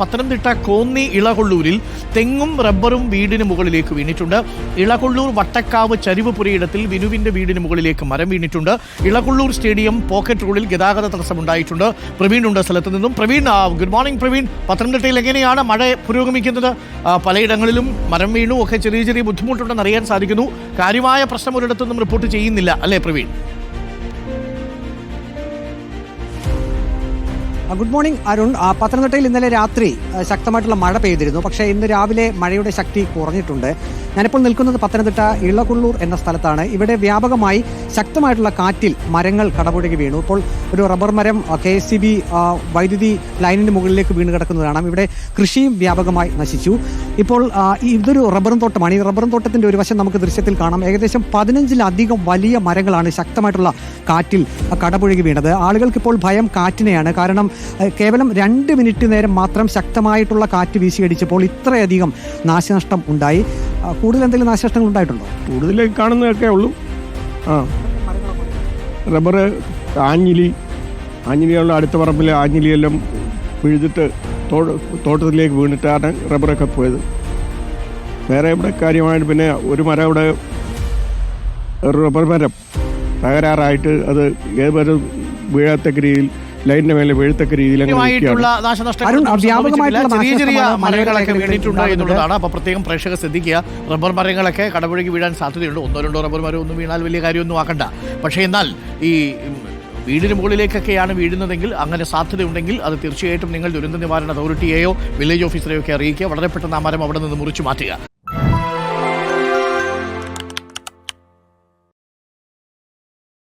പത്തനംതിട്ട കോന്നി ഇളകൊള്ളൂരിൽ തെങ്ങും റബ്ബറും വീടിന് മുകളിലേക്ക് വീണിട്ടുണ്ട്. ഇളകൊള്ളൂർ വട്ടക്കാവ് ചരിവ് പുരയിടത്തിൽ വിനുവിന്റെ വീടിന് മുകളിലേക്ക് മരം വീണിട്ടുണ്ട്. ഇളകൊള്ളൂർ സ്റ്റേഡിയം പോക്കറ്റ് റോഡിൽ ഗതാഗത തടസ്സമുണ്ടായിട്ടുണ്ട്. പ്രവീൺ ഉണ്ട് സ്ഥലത്ത് നിന്നും. Praveen good morning Praveen. പത്തനംതിട്ടയിൽ എങ്ങനെയാണ് മഴ പുരോഗമിക്കുന്നത്? പലയിടങ്ങളിലും മരം വീണു. ഒക്കെ ചെറിയ ചെറിയ ബുദ്ധിമുട്ടുണ്ടെന്ന് അറിയാൻ സാധിക്കുന്നു. കാര്യമായ പ്രശ്നം ഒരിടത്തുനിന്നും റിപ്പോർട്ട് ചെയ്യുന്നില്ല. അല്ലേ പ്രവീൺ? Good morning Arun. പത്തനംതിട്ടയിൽ ഇന്നലെ രാത്രി ശക്തമായിട്ടുള്ള മഴ പെയ്തിരുന്നു. പക്ഷേ ഇന്ന് രാവിലെ മഴയുടെ ശക്തി കുറഞ്ഞിട്ടുണ്ട്. ഞാനിപ്പോൾ നിൽക്കുന്നത് പത്തനംതിട്ട ഇളകുള്ളൂർ എന്ന സ്ഥലത്താണ്. ഇവിടെ വ്യാപകമായി ശക്തമായിട്ടുള്ള കാറ്റിൽ മരങ്ങൾ കടപുഴകി വീണു. ഇപ്പോൾ ഒരു റബ്ബർ മരം കെ എസ് വൈദ്യുതി ലൈനിന് മുകളിലേക്ക് വീണ് കിടക്കുന്നത് കാണാം. ഇവിടെ കൃഷിയും വ്യാപകമായി നശിച്ചു. ഇപ്പോൾ ഇതൊരു റബ്ബറും തോട്ടമാണ്. ഈ റബ്ബറും തോട്ടത്തിന്റെ ഒരു വശം നമുക്ക് ദൃശ്യത്തിൽ കാണാം. ഏകദേശം പതിനഞ്ചിലധികം വലിയ മരങ്ങളാണ് ശക്തമായിട്ടുള്ള കാറ്റിൽ കടപുഴകി വീണത്. ആളുകൾക്ക് ഇപ്പോൾ ഭയം കാറ്റിനെയാണ്. കാരണം കേവലം രണ്ട് മിനിറ്റ് നേരം മാത്രം ശക്തമായിട്ടുള്ള കാറ്റ് വീശിയടിച്ചപ്പോൾ ഇത്രയധികം നാശനഷ്ടം ഉണ്ടായി. കൂടുതൽ എന്തെങ്കിലും നാശനഷ്ടങ്ങൾ ഉണ്ടായിട്ടുണ്ടോ? കൂടുതൽ കാണുന്നതൊക്കെ ഉള്ളൂ. ആ. റബ്ബർ ആഞ്ഞിലി ആഞ്ഞിലിയുള്ള അടുത്ത പറമ്പിലെ ആഞ്ഞിലിയെല്ലാം പിഴുതിട്ട് തോട്ടത്തിലേക്ക് വീണിട്ടാണ് റബ്ബറൊക്കെ പോയത്. വേറെ ഇവിടെ കാര്യമായിട്ട് പിന്നെ ഒരു മരം ഇവിടെ റബ്ബർ മരം തകരാറായിട്ട് അത് ഏതൊരു വീഴത്തക്ക രീതിയിൽ ലൈനിന്റെ മേലെ വീഴത്തക്ക രീതിയിൽ. ചെറിയ ചെറിയ മരങ്ങളൊക്കെ വീണിട്ടുണ്ട് എന്നുള്ളതാണ്. അപ്പൊ പ്രത്യേകം പ്രേക്ഷകർ ശ്രദ്ധിക്കുക. റബ്ബർ മരങ്ങളൊക്കെ കടപുഴകി വീഴാൻ സാധ്യതയുണ്ട്. ഒന്നോ രണ്ടോ റബ്ബർ മരം ഒന്നും വീണാൽ വലിയ കാര്യമൊന്നും ആക്കണ്ട. പക്ഷേ എന്നാൽ ഈ വീടിന് മുകളിലേക്കൊക്കെയാണ് വീഴുന്നതെങ്കിൽ അങ്ങനെ സാധ്യതയുണ്ടെങ്കിൽ അത് തീർച്ചയായിട്ടും നിങ്ങൾ ദുരന്ത നിവാരണ അതോറിറ്റിയെയോ വില്ലേജ് ഓഫീസറെയോ ഒക്കെ അറിയിക്കുക. വളരെ പെട്ടെന്ന് ആ മരം അവിടെ നിന്ന് മുറിച്ചു മാറ്റുക.